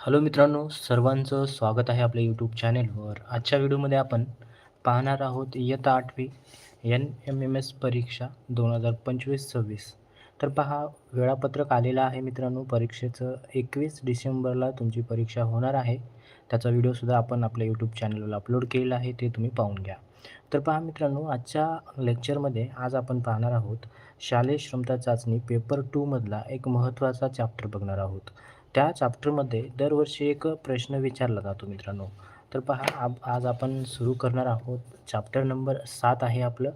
Hello मित्रांनो सर्वांचं स्वागत आहे आपल्या यूट्यूब चॅनेलवर आजच्या व्हिडिओमध्ये आपण पाहणार आहोत इयत्ता आठवी एन एम एम एस परीक्षा दोन हजार पंचवीस सव्वीस तर पहा वेळापत्रक आलेलं आहे मित्रांनो परीक्षेचं एकवीस डिसेंबरला तुमची परीक्षा होणार आहे. त्याचा व्हिडिओसुद्धा आपण आपल्या यूट्यूब चॅनलवर अपलोड केलेला आहे ते तुम्ही पाहून घ्या. तर पहा मित्रांनो आजच्या लेक्चरमध्ये आज आपण पाहणार आहोत शालेय क्षमता चाचणी पेपर टूमधला एक महत्त्वाचा चॅप्टर बघणार आहोत. त्या चॅप्टरमध्ये दरवर्षी एक प्रश्न विचारला जातो मित्रांनो. तर पहा आप आज आपण सुरू करणार आहोत. चॅप्टर नंबर सात आहे आपलं.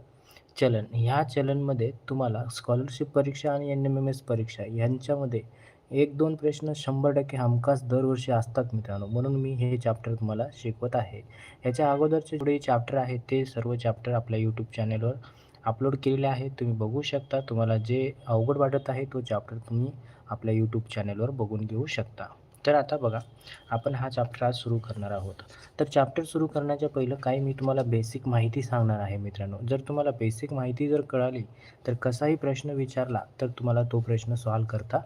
चलन. ह्या चलनमध्ये तुम्हाला स्कॉलरशिप परीक्षा आणि एन एम एम एस परीक्षा यांच्यामध्ये एक दोन प्रश्न शंभर टक्के हमखास दरवर्षी असतात मित्रांनो. म्हणून मी हे चॅप्टर तुम्हाला शिकवत आहे. ह्याच्या अगोदरचे जे चॅप्टर आहे ते सर्व चॅप्टर आपल्या यूट्यूब चॅनलवर अपलोड केलेले आहे तुम्ही बघू शकता. तुम्हाला जे अवघड वाटत आहे तो चॅप्टर तुम्ही आपल्या यूट्यूब चॅनलवर बघून घेऊ शकता. तर आता बघा आपण हा चॅप्टर आज सुरू करणार आहोत. तर चॅप्टर सुरू करण्याच्या पहिलं काही मी तुम्हाला बेसिक माहिती सांगणार आहे मित्रांनो. जर तुम्हाला बेसिक माहिती जर कळाली तर कसाही प्रश्न विचारला तर तुम्हाला तो प्रश्न सॉल्व करता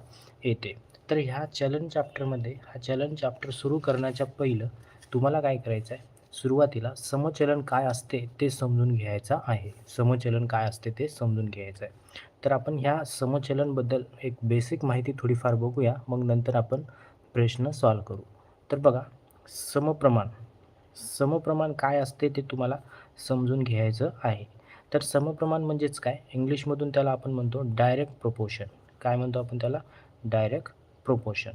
येते. तर ह्या चलन चॅप्टरमध्ये हा चलन चॅप्टर सुरू करण्याच्या पहिलं तुम्हाला काय करायचं आहे सुरुवातीला समचलन काय असते ते समजून घ्यायचं आहे. समचलन काय असते ते समजून घ्यायचं आहे. तर आपण ह्या समचलनबद्दल एक बेसिक माहिती थोडीफार बघूया. मग नंतर आपण प्रश्न सॉल्व करू. तर बघा समप्रमाण. समप्रमाण काय असते ते तुम्हाला समजून घ्यायचं आहे. तर समप्रमाण म्हणजेच काय? इंग्लिशमधून त्याला आपण म्हणतो डायरेक्ट प्रोपोर्शन काय म्हणतो आपण त्याला? डायरेक्ट प्रोपोर्शन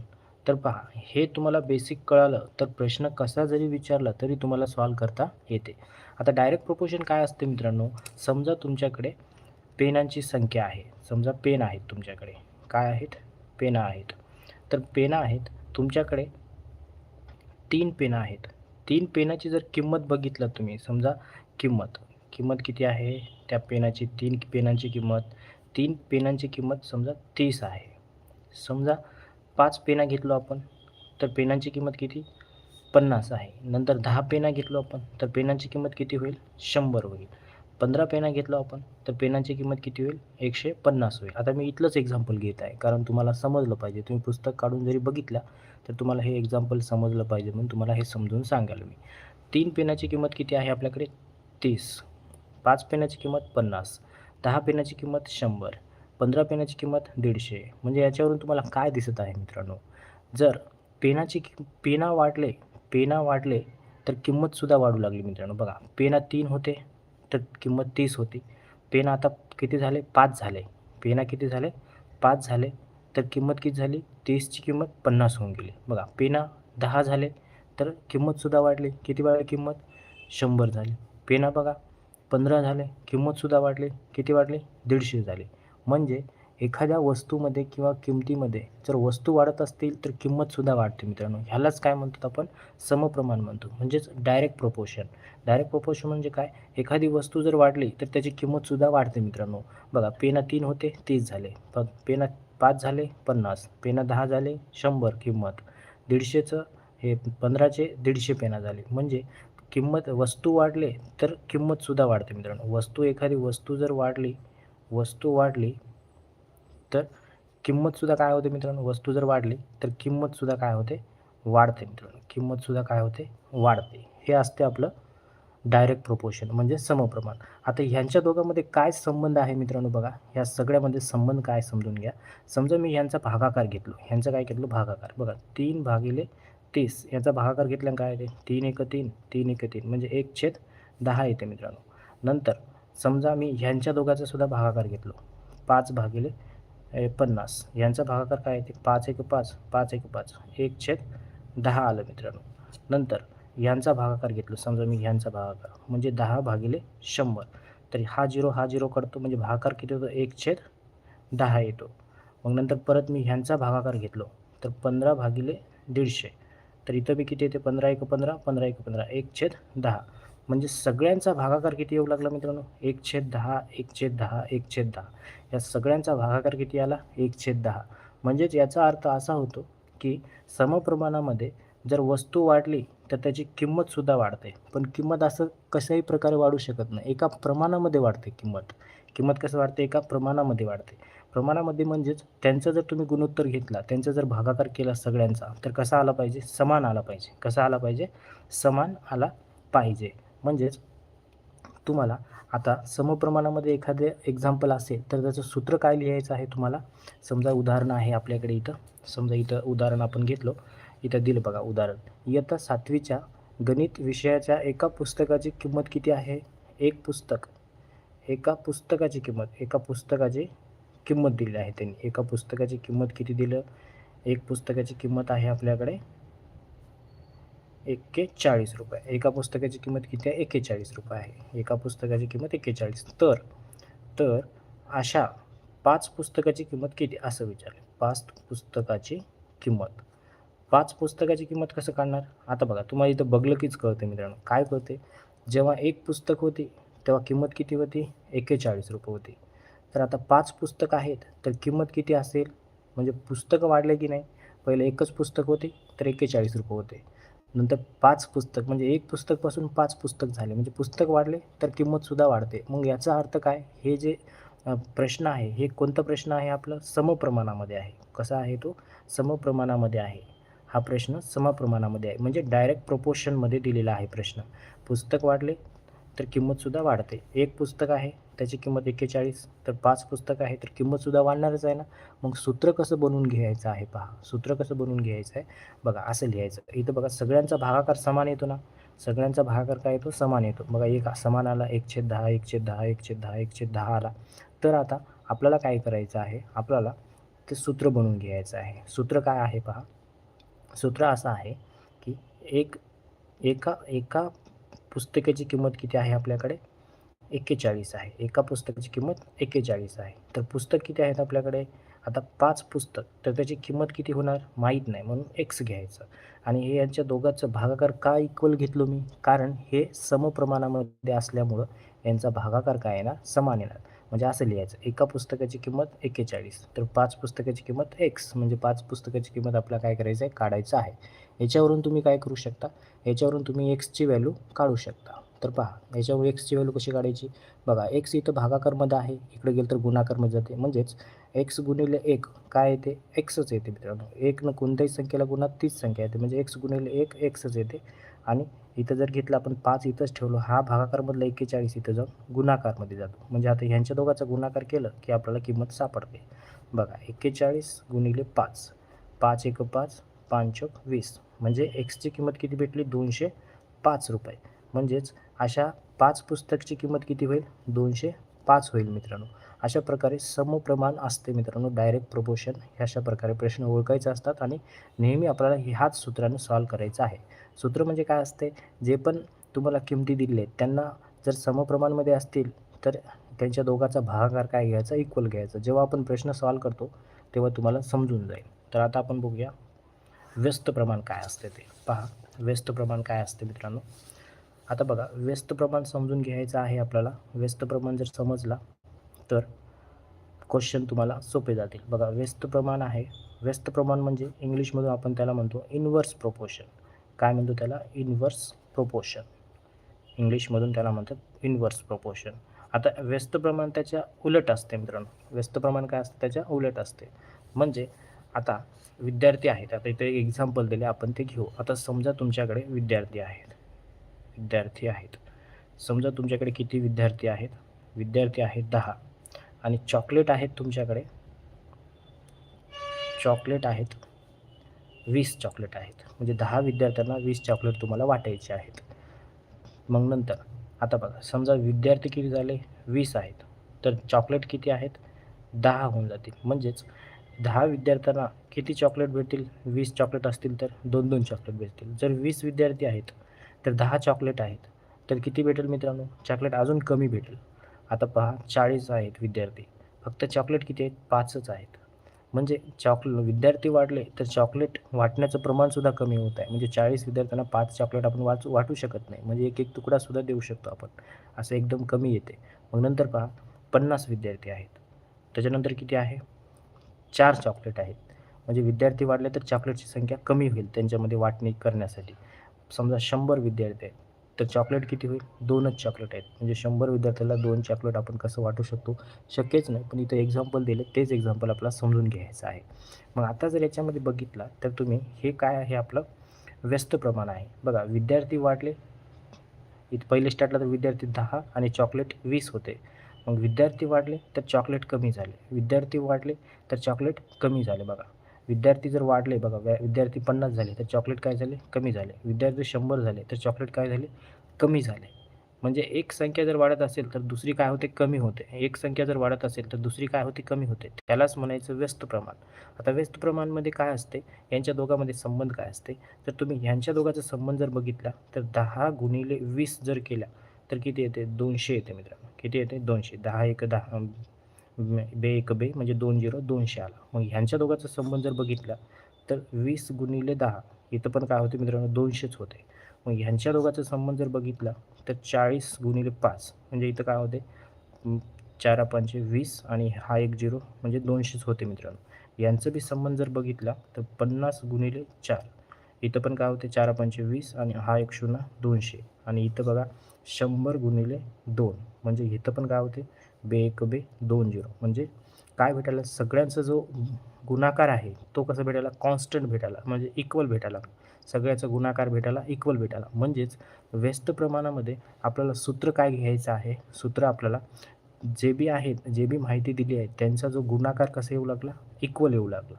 तर पहा हे तुम्हाला बेसिक कळालं तर प्रश्न कसा जरी विचारला तरी तुम्हाला सॉल्व करता येते. आता डायरेक्ट प्रोपोर्शन काय असते मित्रांनो? समजा तुमच्याकडे पेनांची संख्या आहे. समजा पेन आहेत तुमच्याकडे. काय आहेत? पेनं आहेत. तर पेनं आहेत तुमच्याकडे तीन पेनं आहेत. तीन पेनाची जर किंमत बघितलं तुम्ही समजा किंमत. किंमत किती आहे? त्या पेनाची तीन पेनांची किंमत. तीन पेनांची किंमत समजा तीस आहे. समजा पाच पेना घेतलो आपण तर पेनांची किंमत किती? पन्नास आहे. नंतर दहा पेना घेतलो आपण तर पेनांची किंमत किती होईल? शंभर होईल. पंधरा पेना घेतलो आपण तर पेनांची किंमत किती होईल? एकशे पन्नास होईल. आता मी इथलंच एक्झाम्पल घेत आहे कारण तुम्हाला समजलं पाहिजे. तुम्ही पुस्तक काढून जरी बघितलं तर तुम्हाला हे एक्झाम्पल समजलं पाहिजे म्हणून तुम्हाला हे समजून सांगाल मी. तीन पेनाची किंमत किती आहे आपल्याकडे? तीस. पाच पेनाची किंमत पन्नास. दहा पेनाची किंमत शंभर. पंधरा पेनाची किंमत दीडशे. म्हणजे याच्यावरून तुम्हाला काय दिसत आहे मित्रांनो? जर पेनाची कि पेना वाढले पेना वाढले तर किंमतसुद्धा वाढू लागली मित्रांनो. बघा पेना तीन होते तर किंमत तीस होती. पेन आता किती झाले? पाच झाले. पेना किती झाले? पाच झाले. तर किंमत किती झाली? तीसची किंमत पन्नास होऊन गेली. बघा पेना दहा झाले तर किंमतसुद्धा वाढली. किती वाढली किंमत? शंभर झाली. पेना बघा पंधरा झाले किंमतसुद्धा वाढली. किती वाढली? दीडशे झाली. म्हणजे एखाद्या वस्तूमध्ये किंवा किमतीमध्ये जर वस्तू वाढत असतील तर किंमतसुद्धा वाढते मित्रांनो. ह्यालाच काय म्हणतात आपण? समप्रमाण म्हणतो. म्हणजेच डायरेक्ट प्रोपोर्शन डायरेक्ट प्रोपोर्शन म्हणजे काय? एखादी वस्तू जर वाढली तर त्याची किंमतसुद्धा वाढते मित्रांनो. बघा पेना तीन होते तीस झाले. पण पेना पाच झाले पन्नास. पेना दहा झाले शंभर किंमत. दीडशेचं हे पंधराचे दीडशे पेना झाले. म्हणजे किंमत वस्तू वाढले तर किंमतसुद्धा वाढते मित्रांनो. वस्तू एखादी वस्तू जर वाढली वस्तू वाढली तर किंमतसुद्धा काय होते मित्रांनो? वस्तू जर वाढली तर किंमतसुद्धा काय होते? वाढते मित्रांनो. किंमतसुद्धा काय होते? वाढते. हे असते आपलं डायरेक्ट प्रोपोर्शन म्हणजे समप्रमाण. आता ह्यांच्या दोघांमध्ये काय संबंध आहे मित्रांनो बघा? ह्या सगळ्यामध्ये संबंध काय समजून घ्या. समजा मी ह्यांचा भागाकार घेतलो. ह्यांचा काय घेतलो? भागाकार. बघा तीन भागिले तीस. याचा भागाकार घेतल्यानं काय येते? तीन एक तीन तीन एक तीन. म्हणजे एक छेद दहा येते मित्रांनो. नंतर समजा मी ह्यांच्या दोघाचा सुद्धा भागाकार घेतलो. पाच भागिले पन्नास. यांचा भागाकार काय येते पाच एक पाच पाच एक पाच. एक छेद दहा आलं मित्रांनो. नंतर यांचा भागाकार घेतलो. समजा मी ह्यांचा भागाकार. म्हणजे दहा भागिले शंभर. तरी हा झिरो हा झिरो करतो म्हणजे भागाकार किती होतो? एक छेद दहा येतो. मग नंतर परत मी ह्यांचा भागाकार घेतलो. तर पंधरा भागिले दीडशे. तर इथं बी किती येते? पंधरा एक पंधरा पंधरा एक पंधरा. एक छेद दहा. म्हणजे सगळ्यांचा भागाकार किती येऊ लागला मित्रांनो? एक छेद दहा एक छेद दहा एक छेद दहा. या सगळ्यांचा भागाकार किती आला? एक छेद दहा. म्हणजेच याचा अर्थ असा होतो की समप्रमाणामध्ये जर वस्तू वाढली तर त्याची किंमतसुद्धा वाढते. पण किंमत असं कशाही प्रकारे वाढू शकत नाही. एका प्रमाणामध्ये वाढते किंमत. किंमत कसं वाढते? एका प्रमाणामध्ये वाढते. प्रमाणामध्ये म्हणजेच त्यांचा जर तुम्ही गुणोत्तर घेतला त्यांचा जर भागाकार केला सगळ्यांचा तर कसा आला पाहिजे? समान आला पाहिजे. कसा आला पाहिजे? समान आला पाहिजे. म्हणजेच तुम्हाला आता समप्रमाणामध्ये एखादे एक्झाम्पल असेल तर त्याचं सूत्र काय लिहायचं आहे तुम्हाला? समजा उदाहरण आहे आपल्याकडे इथं. समजा इथं उदाहरण आपण घेतलो. इथं दिलं बघा उदाहरण. इयत्ता सातवीच्या गणित विषयाच्या एका पुस्तकाची किंमत किती आहे? एक पुस्तक. एका पुस्तकाची किंमत एका पुस्तकाची किंमत दिली आहे त्यांनी. एका पुस्तकाची किंमत किती दिलं? एक पुस्तकाची किंमत आहे आपल्याकडे एक्केचाळीस रुपये. एका पुस्तकाची किंमत किती आहे? एक्केचाळीस रुपये आहे. एका पुस्तकाची किंमत एक्केचाळीस तर तर अशा पाच पुस्तकाची किंमत किती? असं विचारलं. पाच पुस्तकाची किंमत. पाच पुस्तकाची किंमत कसं काढणार? आता बघा तुम्हाला इथं बघलं कीच कळते मित्रांनो. काय कळते? जेव्हा एक पुस्तक होती तेव्हा किंमत किती होती? एक्केचाळीस रुपये होती. तर आता पाच पुस्तक आहेत तर किंमत किती असेल? म्हणजे पुस्तकं वाढले की नाही? पहिले एकच पुस्तक होते तर एक्केचाळीस रुपये होते. नंतर पाच पुस्तक म्हणजे एक पुस्तकपासून पाच पुस्तक झाले. म्हणजे पुस्तक वाढले तर किंमतसुद्धा वाढते. मग याचा अर्थ काय? हे जे प्रश्न आहे हे कोणता प्रश्न आहे आपलं? समप्रमाणामध्ये आहे. कसा आहे तो? समप्रमाणामध्ये आहे. हा प्रश्न समप्रमाणामध्ये आहे. म्हणजे डायरेक्ट प्रपोशनमध्ये दिलेला आहे प्रश्न. पुस्तक वाढले तर किंमतसुद्धा वाढते. एक पुस्तक आहे त्याची किंमत एक्केचाळीस तर पाच पुस्तक आहे तर किंमतसुद्धा वाढणारच आहे ना? मग सूत्र कसं बनवून घ्यायचं आहे पहा. सूत्र कसं बनवून घ्यायचं आहे? बघा असं लिहायचं. इथं बघा सगळ्यांचा भागाकार समान येतो ना? सगळ्यांचा भागाकार काय येतो? समान येतो. बघा एक समान आला एकशे दहा एकशे दहा एकशे दहा एकशे दहा आला. तर आता आपल्याला काय करायचं आहे? आपल्याला ते सूत्र बनवून घ्यायचं आहे. सूत्र काय आहे पहा? सूत्र असं आहे की एक एका एका पुस्तकाची किंमत किती आहे आपल्याकडे? एक्केचाळीस आहे. एका पुस्तकाची किंमत एक्केचाळीस आहे. तर पुस्तक किती आहेत आपल्याकडे? आता पाच पुस्तक. तर त्याची किंमत किती होणार? माहीत नाही. म्हणून एक्स घ्यायचं. आणि हे यांच्या दोघांचं भागाकार का इक्वल घेतलो मी? कारण हे समप्रमाणामध्ये असल्यामुळं यांचा भागाकार काय येणार समान येणार. म्हणजे असं लिहायचं. एका पुस्तकाची किंमत एक्केचाळीस तर पाच पुस्तकाची किंमत एक्स म्हणजे पाच पुस्तकाची किंमत आपल्याला काय करायचं आहे काढायचं आहे. याच्यावरून तुम्ही काय करू शकता? याच्यावरून तुम्ही एक्सची व्हॅल्यू काढू शकता. तर पहा याच्यावर एक्सची व्हॅल्यू कशी काढायची? बघा एक्स इथं भागाकारमध्ये आहे. इकडे गेलं तर गुणाकारमध्ये जाते. म्हणजेच एक्स गुणिले एक. काय येते? एक्सच येते मित्रांनो. एक न कोणत्याही संख्येला गुणात तीच संख्या येते. म्हणजे एक्स गुणिले एक एक्सच येते. आणि इथं जर घेतलं आपण पाच इथंच ठेवलो हा भागाकारमधला एक्केचाळीस इथं जाऊन गुणाकारमध्ये जातो. म्हणजे आता ह्यांच्या दोघांचा गुणाकार केलं की आपल्याला किंमत सापडते. बघा एक्केचाळीस गुणिले पाच. पाच एक पाच पाच वीस. म्हणजे एक्सची किंमत किती भेटली? दोनशे पाच रुपये. म्हणजेच अशा पाच पुस्तकची किंमत किती होईल? दोनशे पाच होईल मित्रांनो. अशा प्रकारे समप्रमाण असते मित्रांनो. डायरेक्ट प्रपोर्शन अशा प्रकारे प्रश्न ओळखायचे असतात आणि नेहमी आपल्याला ह्याच सूत्राने सॉल्व करायचं आहे. सूत्र म्हणजे काय असते? जे पण तुम्हाला किमती दिले आहेत त्यांना जर समप्रमाणमध्ये असतील तर त्यांच्या दोघाचा भागाकार काय घ्यायचा? इक्वल घ्यायचा. जेव्हा आपण प्रश्न सॉल्व करतो तेव्हा तुम्हाला समजून जाईल. तर आता आपण बघूया व्यस्त प्रमाण काय असते ते. पहा व्यस्त प्रमाण काय असते मित्रांनो? आता बघा व्यस्त प्रमाण समजून घ्यायचं आहे आपल्याला. व्यस्त प्रमाण जर समजला तर क्वेश्चन तुम्हाला सोपे जातील. बघा व्यस्त प्रमाण आहे. व्यस्त प्रमाण म्हणजे इंग्लिशमधून आपण त्याला म्हणतो इनवर्स प्रोपोर्शन काय म्हणतो त्याला? इनवर्स प्रोपोर्शन इंग्लिशमधून त्याला म्हणतात इनवर्स प्रोपोर्शन आता व्यस्त प्रमाण त्याच्या उलट असते मित्रांनो. व्यस्त प्रमाण काय असतं? त्याच्या उलट असते. म्हणजे आता विद्यार्थी आहेत. आता इथे एक एक्झाम्पल दिले आपण ते घेऊ. आता समजा तुमच्याकडे विद्यार्थी आहेत. विद्यार्थी आहेत. समजा तुमच्याकडे किती विद्यार्थी आहेत? विद्यार्थी आहेत दहा. आणि चॉकलेट आहेत तुमच्याकडे. चॉकलेट आहेत. वीस चॉकलेट आहेत. म्हणजे दहा विद्यार्थ्यांना वीस चॉकलेट तुम्हाला वाटायचे आहेत. मग नंतर आता बघा समजा विद्यार्थी किती झाले? वीस आहेत. तर चॉकलेट किती आहेत? दहा होऊन जातील. म्हणजेच दहा विद्यार्थ्यांना किती चॉकलेट भेटतील? वीस चॉकलेट असतील तर दोन दोन चॉकलेट भेटतील. जर वीस विद्यार्थी आहेत तर दहा चॉकलेट आहेत. तर किती भेटेल मित्रांनो? चॉकलेट अजून कमी भेटेल. आता पहा चाळीस आहेत विद्यार्थी. फक्त चॉकलेट किती आहेत? पाचच आहेत. म्हणजे चॉकले विद्यार्थी वाढले तर चॉकलेट वाटण्याचं प्रमाणसुद्धा कमी होत आहे. म्हणजे चाळीस विद्यार्थ्यांना पाच चॉकलेट आपण वाचू वाटू शकत नाही. म्हणजे एक एक तुकडासुद्धा देऊ शकतो आपण. असं एकदम कमी येते. मग नंतर पहा पन्नास विद्यार्थी आहेत. त्याच्यानंतर किती आहे? चार चॉकलेट आहेत. म्हणजे विद्यार्थी वाढले तर चॉकलेटची संख्या कमी होईल त्यांच्यामध्ये वाटणी करण्यासाठी. समजा शंभर विद्यार्थी आहेत. तर चॉकलेट किती होईल? दोनच चॉकलेट आहेत. म्हणजे शंभर विद्यार्थ्याला दोन चॉकलेट आपण कसं वाटू शकतो? शक्यच नाही. पण इथं एक्झाम्पल दिले तेच एक्झाम्पल आपल्याला समजून घ्यायचं आहे. मग आता जर याच्यामध्ये बघितला तर तुम्ही हे काय आहे? आपलं व्यस्त प्रमाण आहे. बघा विद्यार्थी वाढले. इथं पहिले स्टार्टला तर विद्यार्थी दहा आणि चॉकलेट वीस होते. मग विद्यार्थी वाढले तर चॉकलेट कमी झाले. विद्यार्थी वाढले तर चॉकलेट कमी झाले. बघा विद्यार्थी जर वाढले बघा व्या विद्यार्थी पन्नास झाले तर चॉकलेट काय झाले? कमी झाले. विद्यार्थी शंभर झाले तर चॉकलेट काय झाले? कमी झाले. म्हणजे एक संख्या जर वाढत असेल तर दुसरी काय होते? कमी होते. एक संख्या जर वाढत असेल तर दुसरी काय होते? कमी होते. त्यालाच म्हणायचं व्यस्त प्रमाण. आता व्यस्त प्रमाणमध्ये काय असते? यांच्या दोघांमध्ये संबंध काय असते? तर तुम्ही ह्यांच्या दोघांचा संबंध जर बघितला तर दहा गुणिले वीस जर केला तर किती येते? दोनशे येते मित्रांनो. किती येते? दोनशे. दहा एक दहा बे एक बे म्हणजे दोन झिरो दोनशे आला. मग ह्यांच्या दोघांचा संबंध जर बघितला तर वीस गुणिले दहा इथं पण काय होते मित्रांनो दोनशेच होते. मग ह्यांच्या दोघांचा संबंध जर बघितला तर चाळीस गुणिले पाच म्हणजे इथं काय होते? चार पंचे वीस आणि हा एक झिरो म्हणजे दोनशेच होते मित्रांनो. यांचं बी संबंध जर बघितला तर पन्नास गुणिले चार इथं पण काय होते? चार पंचे वीस आणि हा एक शून्य दोनशे. आणि इथं बघा शंभर गुणिले दोन म्हणजे इथं पण काय होते? बे एक बे दोन झिरो. म्हणजे काय भेटायला? सगळ्यांचा जो गुणाकार आहे तो कसा भेटायला? कॉन्स्टंट भेटायला. म्हणजे इक्वल भेटायला. सगळ्याचा गुणाकार भेटायला इक्वल भेटायला. म्हणजेच व्यस्त प्रमाणामध्ये आपल्याला सूत्र काय घ्यायचं आहे? सूत्र आपल्याला जे बी आहेत जे बी माहिती दिली आहे त्यांचा जो गुणाकार कसा येऊ लागला? इक्वल येऊ लागला.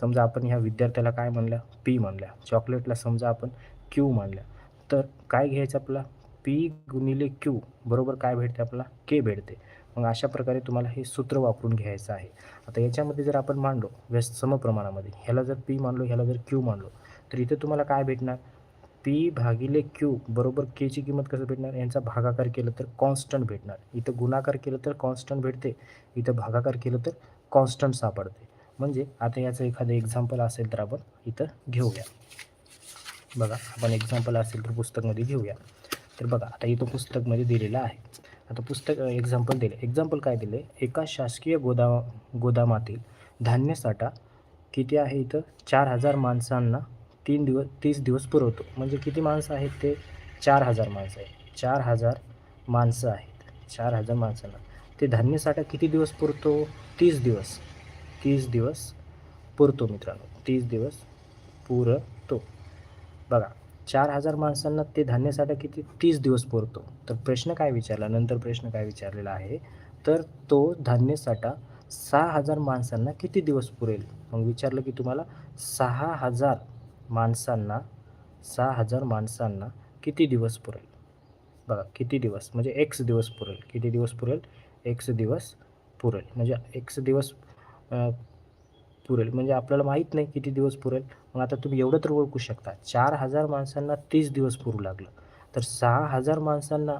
समजा आपण ह्या विद्यार्थ्याला काय म्हणल्या? पी म्हणल्या. चॉकलेटला समजा आपण क्यू म्हणल्या तर काय घ्यायचं आपला पी गुणिले क्यू बरोबर काय भेटते आपल्याला? के भेटते. मग अशा प्रकारे तुम्हाला हे सूत्र वापरून घ्यायचं आहे. आता याच्यामध्ये जर आपण मांडलो व्यस्त समप्रमाणामध्ये ह्याला जर पी मानलो ह्याला जर क्यू मानलो तर इथे तुम्हाला काय भेटणार? पी भागिले क्यू बरोबर केची किंमत कसं भेटणार? यांचा भागाकार केलं तर कॉन्स्टंट भेटणार. इथं गुणाकार केलं तर कॉन्स्टंट भेटते इथं भागाकार केलं तर कॉन्स्टंट सापडते. म्हणजे आता याचं एखादं एक्झाम्पल असेल तर आपण इथं घेऊया. बघा आपण एक्झाम्पल असेल तर पुस्तकमध्ये घेऊया. तर बघा आता इथं पुस्तकमध्ये दिलेलं आहे. आता पुस्तक एक्झाम्पल दिले. एक्झाम्पल काय दिले? एका शासकीय गोदा गोदामातील धान्य साठा किती आहे इथं? चार हजार माणसांना तीन दिवस तीस दिवस पुरवतो. म्हणजे किती माणसं आहेत ते? चार हजार माणसं आहेत. चार हजार माणसं आहेत. चार हजार माणसांना. ते धान्य साठा किती दिवस पुरतो? तीस दिवस. तीस दिवस पुरतो मित्रांनो. तीस दिवस पुरतो. बघा चार हजार माणसांना ते धान्य साठा किती? तीस दिवस पुरतो. तर प्रश्न काय विचारला? नंतर प्रश्न काय विचारलेला आहे? तर तो धान्य साठा सहा हजार माणसांना किती दिवस पुरेल? मग विचारलं की तुम्हाला सहा हजार माणसांना सहा हजार माणसांना किती दिवस पुरेल? बघा किती दिवस? म्हणजे एक्स दिवस पुरेल. किती दिवस पुरेल? एक्स दिवस पुरेल. म्हणजे एक्स दिवस पुरेल. म्हणजे आपल्याला माहीत नाही किती दिवस पुरेल. मग आता तुम्ही एवढं तर ओळखू शकता. चार हजार माणसांना तीस दिवस पुरू लागलं. तर सहा हजार माणसांना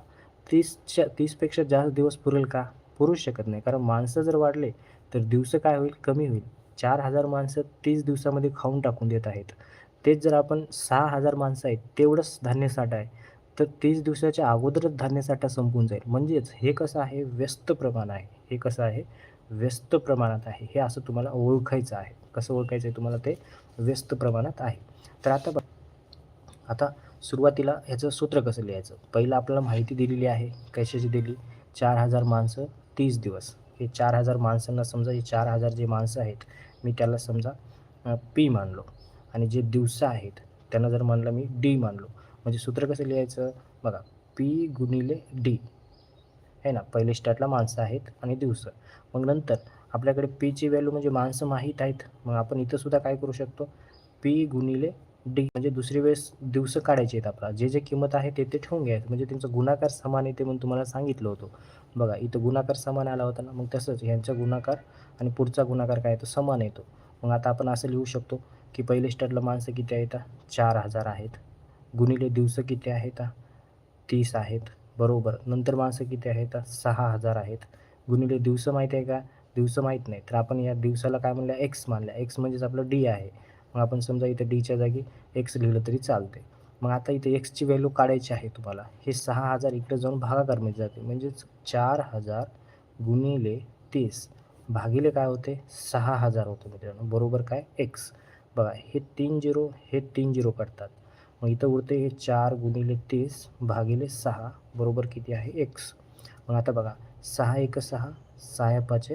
तीसच्या तीसपेक्षा जास्त दिवस पुरेल का? पुरू शकत नाही. कारण माणसं जर वाढले तर दिवस काय होईल? कमी होईल. चार हजार माणसं तीस दिवसामध्ये खाऊन टाकून देत आहेत. तेच जर आपण सहा हजार माणसं आहेत तेवढंच धान्यसाठा आहे तर तीस दिवसाच्या अगोदरच धान्यसाठा संपून जाईल. म्हणजेच हे कसं आहे? व्यस्त प्रमाण आहे. हे कसं आहे? व्यस्त प्रमाणात आहे. हे असं तुम्हाला ओळखायचं आहे. कसं ओळखायचं आहे तुम्हाला ते? व्यस्त प्रमाणात आहे. तर आता बघ. आता सुरुवातीला ह्याचं सूत्र कसं लिहायचं? पहिलं आपल्याला माहिती दिलेली आहे. कशाची दिली? चार हजार माणसं तीस दिवस. हे चार हजार माणसांना समजा हे चार हजार जे माणसं आहेत मी त्याला समजा पी मानलो. आणि जे दिवस आहेत त्यांना जर मानलं मी डी मानलो. म्हणजे सूत्र कसं लिहायचं? बघा पी गुणिले डी आहे ना पहिले स्टार्टला माणसं आहेत आणि दिवस. मग नंतर आपल्याकडे पीची व्हॅल्यू म्हणजे माणसं माहीत आहेत. मग आपण इथं सुद्धा काय करू शकतो? पी गुणिले डी म्हणजे दुसरी वेळेस दिवस काढायचे आहेत आपला जे जे किंमत आहे ते ते ठेवून घ्यायचं. म्हणजे त्यांचा गुणाकार समान येते म्हणून तुम्हाला सांगितलं होतं. बघा इथं गुणाकार समान आला होता ना मग तसंच ह्यांचा गुणाकार आणि पुढचा गुणाकार काय येतो समान येतो. मग आता आपण असं लिहू शकतो की पहिले स्टार्टला माणसं किती आहेत? चार हजार आहेत. गुणिले दिवस किती आहेत? तीस आहेत. बरोबर. नंतर माणसं किती आहेत? सहा हजार आहेत. गुणिले दिवसं माहीत आहे का? दिवसं माहीत नाही. तर आपण या दिवसाला काय म्हणलं? एक्स मानल्या एक्स म्हणजेच आपलं डी आहे. मग आपण समजा इथं डीच्या जागी एक्स लिहिलं तरी चालते मग आता इथे एक्सची व्हॅल्यू काढायची आहे तुम्हाला. हे सहा हजार इकडे जाऊन भागाकारमध्ये जाते. म्हणजेच चार हजार गुणिले तीस भागिले काय होते? सहा हजार होते मित्रांनो. बरोबर काय? एक्स बघा हे तीन झिरो हे तीन झिरो काढतात. मग इथं उरते हे चार गुणिले तीस भागिले सहा. बरोबर किती आहे? एक्स मग आता बघा सहा एक सहा सहा पाच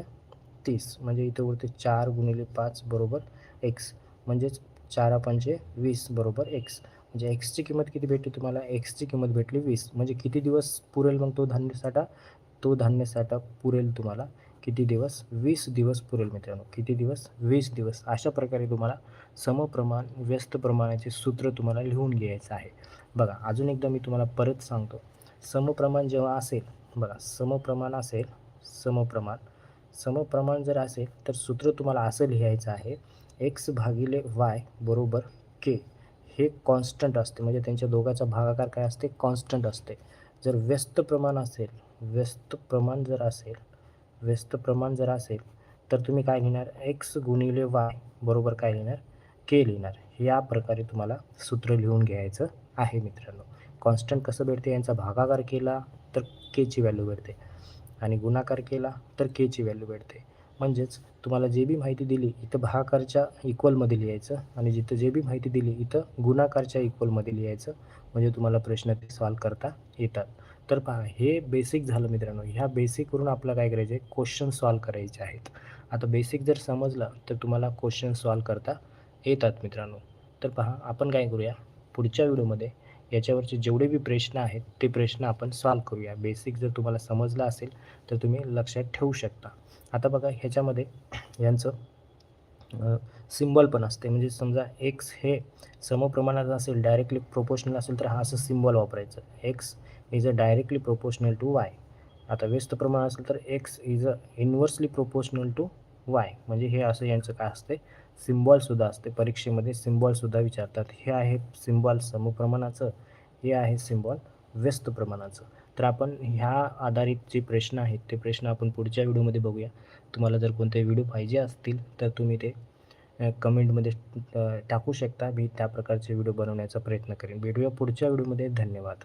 तीस. म्हणजे इथं उरते चार गुणिले पाच बरोबर एक्स म्हणजेच चार पंचे वीस बरोबर एक्स म्हणजे एक्सची किंमत किती भेटली तुम्हाला? एक्सची किंमत भेटली वीस. म्हणजे किती दिवस पुरेल मग तो धान्यसाठा तो धान्यसाठा पुरेल तुम्हाला किती दिवस? वीस दिवस पुरेल मित्रांनो. किती दिवस? वीस दिवस. अशा प्रकारे तुम्हाला समप्रमाण व्यस्त प्रमाणाचे सूत्र तुम्हाला लिहून घ्यायचं आहे. बघा अजून एकदा मी तुम्हाला परत सांगतो. समप्रमाण जेव्हा असेल बघा समप्रमाण असेल समप्रमाण. समप्रमाण जर असेल तर सूत्र तुम्हाला असं लिहायचं आहे एक्स भागिले वाय बरोबर के हे कॉन्स्टंट असते. म्हणजे त्यांच्या दोघाचा भागाकार काय असते? कॉन्स्टंट असते. जर व्यस्त प्रमाण असेल व्यस्त प्रमाण जर असेल व्यस्त प्रमाण जर असेल तर तुम्ही काय लिहिणार? एक्स गुणिले वाय बरोबर काय लिहिणार? के लिहिणार. या प्रकारे तुम्हाला सूत्र लिहून घ्यायचं आहे मित्रांनो. कॉन्स्टंट कसं भेटते यांचा भागाकार केला तर केची व्हॅल्यू भेटते. आणि गुणाकार केला तर केची व्हॅल्यू भेटते. म्हणजेच तुम्हाला जे बी माहिती दिली इथं भागाकारच्या इक्वलमध्ये लिहायचं आणि जिथं जे बी माहिती दिली इथं गुणाकारच्या इक्वलमध्ये लिहायचं. म्हणजे तुम्हाला प्रश्न ते सॉल्व करता येतात. तर पहा हे बेसिक झालं मित्रांनो. ह्या बेसिकवरून आपल्याला काय करायचं आहे क्वेश्चन सॉल्व करायचे आहेत. आता बेसिक जर समजलं तर तुम्हाला क्वेश्चन सॉल्व करता येतात मित्रांनो. तर पहा आपण काय करूया? पुढच्या व्हिडिओमध्ये याच्यावरचे जेवढे बी प्रश्न आहेत ते प्रश्न आपण सॉल्व करूया. बेसिक जर तुम्हाला समजलं असेल तर तुम्ही लक्षात ठेवू शकता. आता बघा ह्याच्यामध्ये यांचं सिम्बॉल पण असते. म्हणजे समजा एक्स हे समप्रमाणात असेल डायरेक्टली प्रोपोर्शनल असेल तर हा असं सिम्बॉल वापरायचं. X is a directly proportional to Y आता व्यस्त प्रमाण असेल तर X is a inversely proportional to Y. म्हणजे हे असं यांचं काय असते सिम्बॉलसुद्धा असते परीक्षेमध्ये सिम्बॉलसुद्धा विचारतात. हे आहे सिम्बॉल समप्रमाणाचं. हे आहे सिम्बॉल व्यस्त प्रमाणाचं. तर आपण ह्या आधारित जे प्रश्न आहेत ते प्रश्न आपण पुढच्या व्हिडिओमध्ये बघूया. तुम्हाला जर कोणते व्हिडिओ पाहिजे असतील तर तुम्ही ते कमेंटमध्ये टाकू शकता. मी त्या प्रकारचे व्हिडिओ बनवण्याचा प्रयत्न करेन. भेटूया पुढच्या व्हिडिओमध्ये. धन्यवाद.